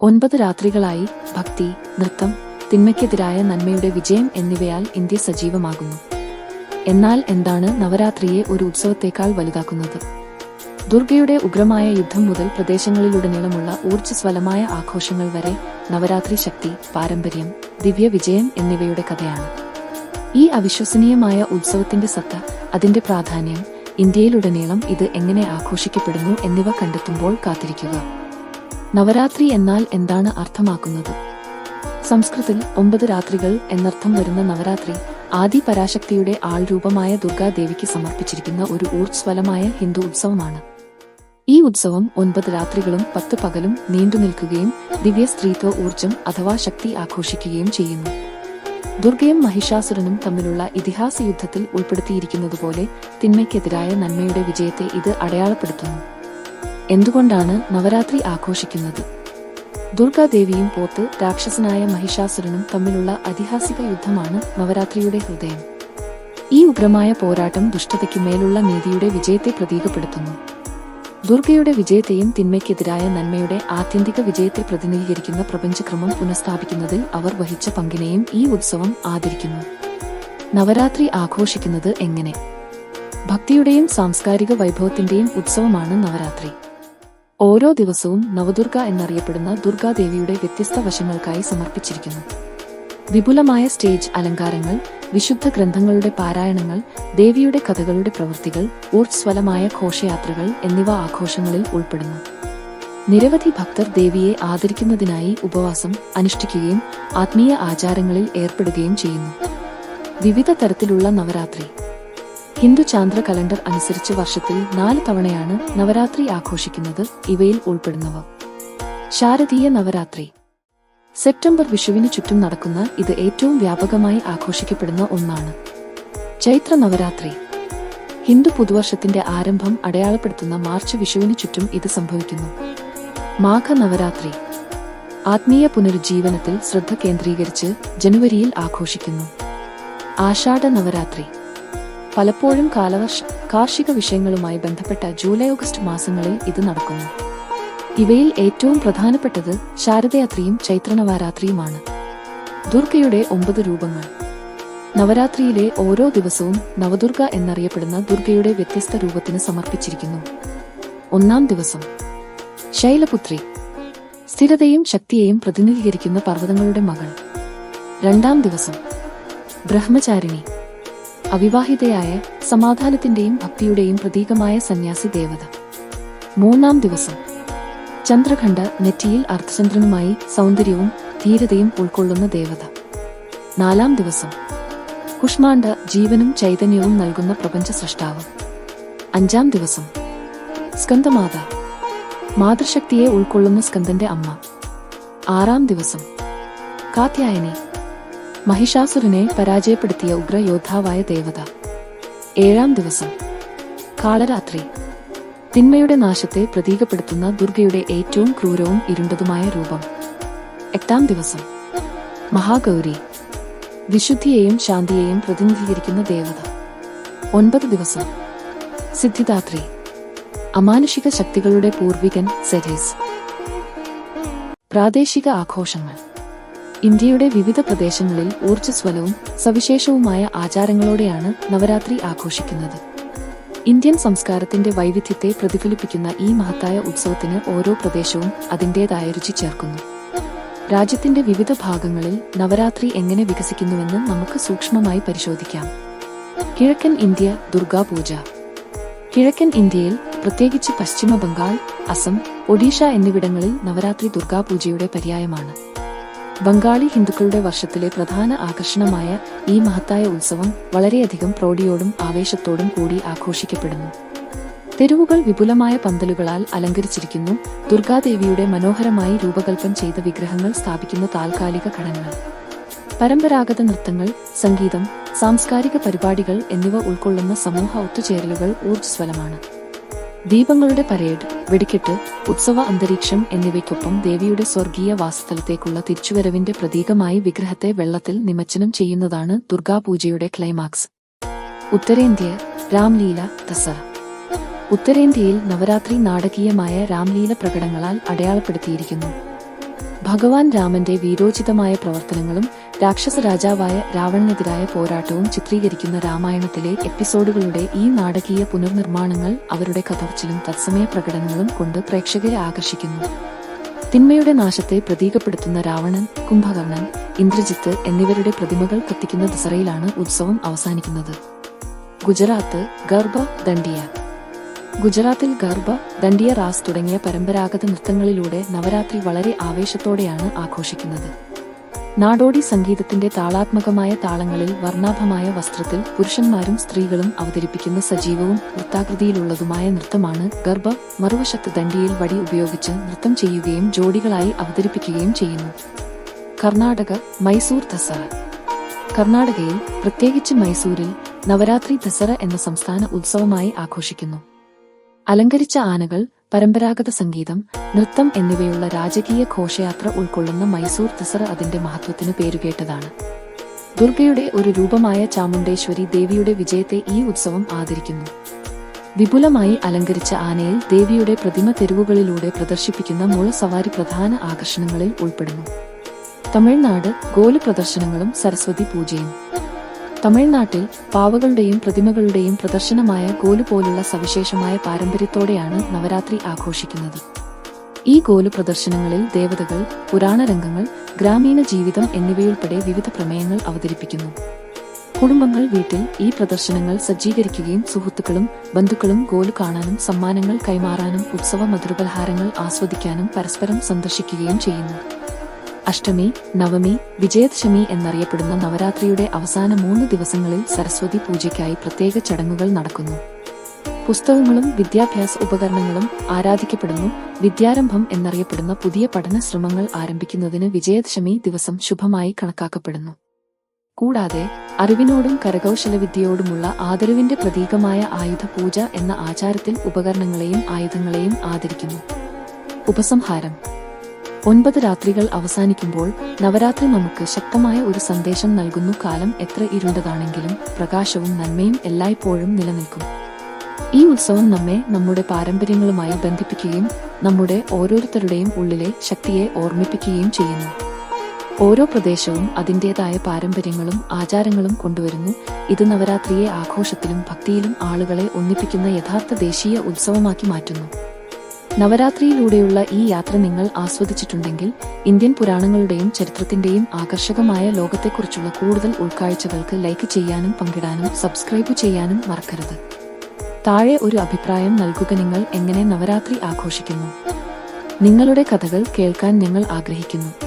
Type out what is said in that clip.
ഒൻപത് രാത്രികളായി ഭക്തി നൃത്തം തിന്മയ്ക്കെതിരായ നന്മയുടെ വിജയം എന്നിവയാൽ ഇന്ത്യ സജീവമാകുന്നു. എന്നാൽ എന്താണ് നവരാത്രിയെ ഒരു ഉത്സവത്തേക്കാൾ വലുതാക്കുന്നത്? ദുർഗയുടെ ഉഗ്രമായ യുദ്ധം മുതൽ പ്രദേശങ്ങളിലുടനീളമുള്ള ഊർജസ്വലമായ ആഘോഷങ്ങൾ വരെ നവരാത്രി ശക്തി പാരമ്പര്യം ദിവ്യ വിജയം എന്നിവയുടെ കഥയാണ്. ഈ അവിശ്വസനീയമായ ഉത്സവത്തിന്റെ സത്ത അതിന്റെ പ്രാധാന്യം ഇന്ത്യയിലുടനീളം ഇത് എങ്ങനെ ആഘോഷിക്കപ്പെടുന്നു എന്നിവ കണ്ടെത്തുമ്പോൾ കാത്തിരിക്കുക. നവരാത്രി എന്നാൽ എന്താണ് അർത്ഥമാക്കുന്നത്? സംസ്കൃതത്തിൽ ഒമ്പത് രാത്രികൾ എന്നർത്ഥം വരുന്ന നവരാത്രി ആദി പരാശക്തിയുടെ ആൾരൂപമായ ദുർഗാദേവിക്ക് സമർപ്പിച്ചിരിക്കുന്ന ഒരു ഊർജ്വലമായ ഹിന്ദു ഉത്സവമാണ്. ഈ ഉത്സവം ഒൻപത് രാത്രികളും പത്ത് പകലും നീണ്ടു നിൽക്കുകയും ദിവ്യ സ്ത്രീത്വ ഊർജം അഥവാ ശക്തി ആഘോഷിക്കുകയും ചെയ്യുന്നു. ദുർഗയും മഹിഷാസുരനും തമ്മിലുള്ള ഇതിഹാസ യുദ്ധത്തിൽ ഉൾപ്പെടുത്തിയിരിക്കുന്നതുപോലെ തിന്മയ്ക്കെതിരായ നന്മയുടെ വിജയത്തെ ഇത് അടയാളപ്പെടുത്തുന്നു. എന്തുകൊണ്ടാണ് നവരാത്രി ആഘോഷിക്കുന്നത്? ദുർഗാദേവിയും പോത്ത് രാക്ഷസനായ മഹിഷാസുരനും തമ്മിലുള്ള ഐതിഹാസിക യുദ്ധമാണ് നവരാത്രിയുടെ ഹൃദയം. ഈ ഉഗ്രമായ പോരാട്ടം ദുഷ്ടതയ്ക്ക് മേലുള്ള നീതിയുടെ വിജയത്തെ പ്രതീകപ്പെടുത്തുന്നു. ദുർഗയുടെ വിജയത്തെയും തിന്മയ്ക്കെതിരായ നന്മയുടെ ആത്യന്തിക വിജയത്തെ പ്രതിനിധീകരിക്കുന്ന പ്രപഞ്ചക്രമം പുനഃസ്ഥാപിക്കുന്നതിൽ അവർ വഹിച്ച പങ്കിനെയും ഈ ഉത്സവം ആദരിക്കുന്നു. നവരാത്രി ആഘോഷിക്കുന്നത് എങ്ങനെ? ഭക്തിയുടെയും സാംസ്കാരിക വൈഭവത്തിന്റെയും ഉത്സവമാണ് നവരാത്രി. ഓരോ ദിവസവും നവദുർഗ എന്നറിയപ്പെടുന്ന ദുർഗാദേവിയുടെ വ്യത്യസ്ത വശങ്ങൾക്കായി സമർപ്പിച്ചിരിക്കുന്നു. വിപുലമായ സ്റ്റേജ് അലങ്കാരങ്ങൾ വിശുദ്ധ ഗ്രന്ഥങ്ങളുടെ പാരായണങ്ങൾ ദേവിയുടെ കഥകളുടെ പ്രവൃത്തികൾ ഊർജ്സ്വലമായ ഘോഷയാത്രകൾ എന്നിവ ആഘോഷങ്ങളിൽ ഉൾപ്പെടുന്നു. നിരവധി ഭക്തർ ദേവിയെ ആദരിക്കുന്നതിനായി ഉപവാസം അനുഷ്ഠിക്കുകയും ആത്മീയ ആചാരങ്ങളിൽ ഏർപ്പെടുകയും ചെയ്യുന്നു. വിവിധ തരത്തിലുള്ള നവരാത്രി ഹിന്ദു ചാന്ദ്ര കലണ്ടർ അനുസരിച്ച് വർഷത്തിൽ നാല് തവണയാണ് നവരാത്രി ആഘോഷിക്കുന്നത് ഇവയിൽ ഉൾപ്പെടുന്നവ. ശാരദീയ നവരാത്രി. സെപ്റ്റംബർ വിഷുവിന് ചുറ്റും നടക്കുന്ന ഇത് ഏറ്റവും വ്യാപകമായി ആഘോഷിക്കപ്പെടുന്ന ഒന്നാണ്. ചൈത്ര നവരാത്രി. ഹിന്ദു പുതുവർഷത്തിന്റെ ആരംഭം അടയാളപ്പെടുത്തുന്ന മാർച്ച് വിഷുവിന് ചുറ്റും ഇത് സംഭവിക്കുന്നു. മാഘ നവരാത്രി. ആത്മീയ പുനരുജ്ജീവനത്തിൽ ശ്രദ്ധ കേന്ദ്രീകരിച്ച് ജനുവരിയിൽ ആഘോഷിക്കുന്നു. ആഷാഢ നവരാത്രി. പലപ്പോഴും കാലവർഷ കാർഷിക വിഷയങ്ങളുമായി ബന്ധപ്പെട്ട ജൂലൈ ഓഗസ്റ്റ് മാസങ്ങളിൽ ഇത് നടക്കുന്നു. ഇവയിൽ ഏറ്റവും പ്രധാനപ്പെട്ടത് ശാരദയാത്രിയും ചൈത്രനവാരാത്രിയുമാണ്. ദുർഗയുടെ ഒമ്പത് രൂപങ്ങൾ. നവരാത്രിയിലെ ഓരോ ദിവസവും നവദുർഗ എന്നറിയപ്പെടുന്ന ദുർഗയുടെ വ്യത്യസ്ത രൂപത്തിന് സമർപ്പിച്ചിരിക്കുന്നു. ഒന്നാം ദിവസം. ശൈലപുത്രി. സ്ഥിരതയും ശക്തിയെയും പ്രതിനിധീകരിക്കുന്ന പർവതങ്ങളുടെ മകൾ. രണ്ടാം ദിവസം. ബ്രഹ്മചാരിണി. അവിവാഹിതയായ സമാധാനത്തിന്റെയും ഭക്തിയുടെയും പ്രതീകമായ സന്യാസി ദേവത. മൂന്നാം ദിവസം. ചന്ദ്രഖണ്ഡ നെറ്റിയിൽ അർദ്ധചന്ദ്രനുമായി സൗന്ദര്യവും ധീരതയും ഉൾക്കൊള്ളുന്ന ദേവത. നാലാം ദിവസം. കുഷ്മാണ്ഡ ജീവനും ചൈതന്യവും നൽകുന്ന പ്രപഞ്ച സൃഷ്ടാവ് അഞ്ചാം ദിവസം. സ്കന്ദമാത മാതൃശക്തിയെ ഉൾക്കൊള്ളുന്ന സ്കന്ദന്റെ അമ്മ. ആറാം ദിവസം. കാത്യായനി. മഹിഷാസുരനെ പരാജയപ്പെടുത്തിയ ഉഗ്രയോദ്ധാവായ ദേവത. ഏഴാം ദിവസം. കാളരാത്രി. തിന്മയുടെ നാശത്തെ പ്രതീകപ്പെടുത്തുന്ന ദുർഗയുടെ ഏറ്റവും ക്രൂരവും ഇരുണ്ടതുമായ രൂപം. എട്ടാം ദിവസം. മഹാഗൗരി. വിശുദ്ധിയെയും ശാന്തിയെയും പ്രതിനിധീകരിക്കുന്ന ദേവത. ഒൻപത് ദിവസം. സിദ്ധിദാത്രി. അമാനുഷിക ശക്തികളുടെ പൂർവികൻ സെരീസ്. പ്രാദേശിക ആഘോഷങ്ങൾ. ഇന്ത്യയുടെ വിവിധ പ്രദേശങ്ങളിൽ ഊർജസ്വലവും സവിശേഷവുമായ ആചാരങ്ങളോടെയാണ് നവരാത്രി ആഘോഷിക്കുന്നത്. ഇന്ത്യൻ സംസ്കാരത്തിന്റെ വൈവിധ്യത്തെ പ്രതിഫലിപ്പിക്കുന്ന ഈ മഹത്തായ ഉത്സവത്തിന് ഓരോ പ്രദേശവും അതിന്റെതായ രുചി ചേർക്കുന്നു. രാജ്യത്തിന്റെ വിവിധ ഭാഗങ്ങളിൽ നവരാത്രി എങ്ങനെ വികസിക്കുന്നുവെന്ന് നമുക്ക് സൂക്ഷ്മമായി പരിശോധിക്കാം. കിഴക്കൻ ഇന്ത്യ ദുർഗാപൂജ കിഴക്കൻ ഇന്ത്യയിൽ പ്രത്യേകിച്ച് പശ്ചിമ ബംഗാൾ അസം ഒഡീഷ എന്നിവിടങ്ങളിൽ നവരാത്രി ദുർഗാപൂജയുടെ പര്യായമാണ്. ബംഗാളി ഹിന്ദുക്കളുടെ വർഷത്തിലെ പ്രധാന ആകർഷണമായ ഈ മഹത്തായ ഉത്സവം വളരെയധികം പ്രൗഢിയോടും ആവേശത്തോടും കൂടി ആഘോഷിക്കപ്പെടുന്നു. തെരുവുകൾ വിപുലമായ പന്തലുകളാൽ അലങ്കരിച്ചിരിക്കുന്നു. ദുർഗാദേവിയുടെ മനോഹരമായി രൂപകൽപ്പന ചെയ്ത വിഗ്രഹങ്ങൾ സ്ഥാപിക്കുന്ന താൽക്കാലിക ഘടനകൾ. പരമ്പരാഗത നൃത്തങ്ങൾ സംഗീതം സാംസ്കാരിക പരിപാടികൾ എന്നിവ ഉൾക്കൊള്ളുന്ന സമൂഹ ഒത്തുചേരലുകൾ ഊർജസ്വലമാണ്. ദീപങ്ങളുടെ പരേഡ് വെടിക്കെട്ട് ഉത്സവ അന്തരീക്ഷം എന്നിവയ്ക്കൊപ്പം ദേവിയുടെ സ്വർഗീയ വാസസ്ഥലത്തേക്കുള്ള തിരിച്ചുവരവിന്റെ പ്രതീകമായി വിഗ്രഹത്തെ വെള്ളത്തിൽ നിമജ്ജനം ചെയ്യുന്നതാണ് ദുർഗാപൂജയുടെ ക്ലൈമാക്സ്. ഉത്തരേന്ത്യ രാംലീല ദസറ. ഉത്തരേന്ത്യയിൽ നവരാത്രി നാടകീയമായ രാംലീല പ്രകടനങ്ങളാൽ അടയാളപ്പെടുത്തിയിരിക്കുന്നു. ഭഗവാൻ രാമന്റെ വീരോചിതമായ പ്രവർത്തനങ്ങളും രാക്ഷസ രാജാവായ രാവണനെതിരായ പോരാട്ടവും ചിത്രീകരിക്കുന്ന രാമായണത്തിലെ എപ്പിസോഡുകളുടെ ഈ നാടകീയ പുനർനിർമ്മാണങ്ങൾ അവരുടെ കഥർച്ചിലും തത്സമയ പ്രകടനങ്ങളും കൊണ്ട് പ്രേക്ഷകരെ ആകർഷിക്കുന്നു. തിന്മയുടെ നാശത്തെ പ്രതീകപ്പെടുത്തുന്ന രാവണൻ കുംഭകർണൻ ഇന്ദ്രജിത്ത് എന്നിവരുടെ പ്രതിമകൾ കത്തിക്കുന്ന ദസറയിലാണ് ഉത്സവം അവസാനിക്കുന്നത്. ഗുജറാത്ത് ഗർഭ ദണ്ഡിയ. ഗുജറാത്തിൽ ഗർഭ ദണ്ഡിയ റാസ് തുടങ്ങിയ പരമ്പരാഗത നൃത്തങ്ങളിലൂടെ നവരാത്രി വളരെ ആവേശത്തോടെയാണ് ആഘോഷിക്കുന്നത്. നാടോടി സംഗീതത്തിന്റെ താളാത്മകമായ താളങ്ങളിൽ വർണാഭമായ വസ്ത്രത്തിൽ പുരുഷന്മാരും സ്ത്രീകളും അവതരിപ്പിക്കുന്ന സജീവവും വൃത്താകൃതിയിലുള്ളതുമായ നൃത്തമാണ് ഗർഭ മറുവശത്ത് ദണ്ഡിയിൽ വടി ഉപയോഗിച്ച് നൃത്തം ചെയ്യുകയും ജോഡികളായി അവതരിപ്പിക്കുകയും ചെയ്യുന്നു. കർണാടക മൈസൂർ ദസറ. കർണാടകയിൽ പ്രത്യേകിച്ച് മൈസൂരിൽ നവരാത്രി ദസറ എന്ന സംസ്ഥാന ഉത്സവമായി ആഘോഷിക്കുന്നു. അലങ്കരിച്ച ആനകൾ പരമ്പരാഗത സംഗീതം നൃത്തം എന്നിവയുള്ള രാജകീയ ഘോഷയാത്ര ഉൾക്കൊള്ളുന്ന മൈസൂർ ദസറ അതിന്റെ മഹത്വത്തിന് പേരുകേട്ടതാണ് ദുർഗയുടെ ഒരു രൂപമായ ചാമുണ്ടേശ്വരി ദേവിയുടെ വിജയത്തെ ഈ ഉത്സവം ആദരിക്കുന്നു. വിപുലമായി അലങ്കരിച്ച ആനയിൽ ദേവിയുടെ പ്രതിമ തെരുവുകളിലൂടെ പ്രദർശിപ്പിക്കുന്ന മുളസവാരി പ്രധാന ആകർഷണങ്ങളിൽ ഉൾപ്പെടുന്നു. തമിഴ്നാട് ഗോലു പ്രദർശനങ്ങളും സരസ്വതി പൂജയും. തമിഴ്നാട്ടിൽ പാവകളുടെയും പ്രതിമകളുടെയും പ്രദർശനമായ ഗോലു പോലുള്ള സവിശേഷമായ പാരമ്പര്യത്തോടെയാണ് നവരാത്രി ആഘോഷിക്കുന്നത്. ഈ ഗോലു പ്രദർശനങ്ങളിൽ ദേവതകൾ പുരാണരംഗങ്ങൾ ഗ്രാമീണ ജീവിതം എന്നിവയുൾപ്പെടെ വിവിധ പ്രമേയങ്ങൾ അവതരിപ്പിക്കുന്നു. കുടുംബങ്ങൾ വീട്ടിൽ ഈ പ്രദർശനങ്ങൾ സജ്ജീകരിക്കുകയും സുഹൃത്തുക്കളും ബന്ധുക്കളും ഗോലു കാണാനും സമ്മാനങ്ങൾ കൈമാറാനും ഉത്സവ മധുരപലഹാരങ്ങൾ ആസ്വദിക്കാനും പരസ്പരം സന്ദർശിക്കുകയും ചെയ്യുന്നു. അഷ്ടമി നവമി വിജയദശമി എന്നറിയപ്പെടുന്ന നവരാത്രിയുടെ അവസാന മൂന്ന് ദിവസങ്ങളിൽ സരസ്വതി പൂജയ്ക്കായി പ്രത്യേക ചടങ്ങുകൾ നടക്കുന്നു. പുസ്തകങ്ങളും വിദ്യാഭ്യാസ ഉപകരണങ്ങളും ആരാധിക്കപ്പെടുന്നു. വിദ്യാരംഭം എന്നറിയപ്പെടുന്ന പുതിയ പഠന ശ്രമങ്ങൾ ആരംഭിക്കുന്നതിന് വിജയദശമി ദിവസം ശുഭമായി കണക്കാക്കപ്പെടുന്നു. കൂടാതെ അറിവിനോടും കരകൗശലവിദ്യയോടുമുള്ള ആദരവിന്റെ പ്രതീകമായ ആയുധ പൂജ എന്ന ആചാരത്തിൽ ഉപകരണങ്ങളെയും ആയുധങ്ങളെയും ആദരിക്കുന്നു. ഉപസംഹാരം ഒൻപത് രാത്രികൾ അവസാനിക്കുമ്പോൾ നവരാത്രി നമുക്ക് ശക്തമായ ഒരു സന്ദേശം നൽകുന്നു. കാലം എത്ര ഇരുണ്ടതാണെങ്കിലും പ്രകാശവും നന്മയും എല്ലായ്പ്പോഴും നിലനിൽക്കും. ഈ ഉത്സവം നമ്മെ നമ്മുടെ പാരമ്പര്യങ്ങളുമായി ബന്ധിപ്പിക്കുകയും നമ്മുടെ ഓരോരുത്തരുടെയും ഉള്ളിലെ ശക്തിയെ ഓർമ്മിപ്പിക്കുകയും ചെയ്യുന്നു. ഓരോ പ്രദേശവും അതിന്റെതായ പാരമ്പര്യങ്ങളും ആചാരങ്ങളും കൊണ്ടുവരുന്നു. ഇത് നവരാത്രിയെ ആഘോഷത്തിലും ഭക്തിയിലും ആളുകളെ ഒന്നിപ്പിക്കുന്ന യഥാർത്ഥ ദേശീയ ഉത്സവമാക്കി മാറ്റുന്നു. നവരാത്രിയിലൂടെയുള്ള ഈ യാത്ര നിങ്ങൾ ആസ്വദിച്ചിട്ടുണ്ടെങ്കിൽ ഇന്ത്യൻ പുരാണങ്ങളുടെയും ചരിത്രത്തിന്റെയും ആകർഷകമായ ലോകത്തെക്കുറിച്ചുള്ള കൂടുതൽ ഉൾക്കാഴ്ചകൾക്ക് ലൈക്ക് ചെയ്യാനും പങ്കിടാനും സബ്സ്ക്രൈബ് ചെയ്യാനും മറക്കരുത്. താഴെ ഒരു അഭിപ്രായം നൽകുക നിങ്ങൾ എങ്ങനെ നവരാത്രി ആഘോഷിക്കുന്നു. നിങ്ങളുടെ കഥകൾ കേൾക്കാൻ ഞങ്ങൾ ആഗ്രഹിക്കുന്നു.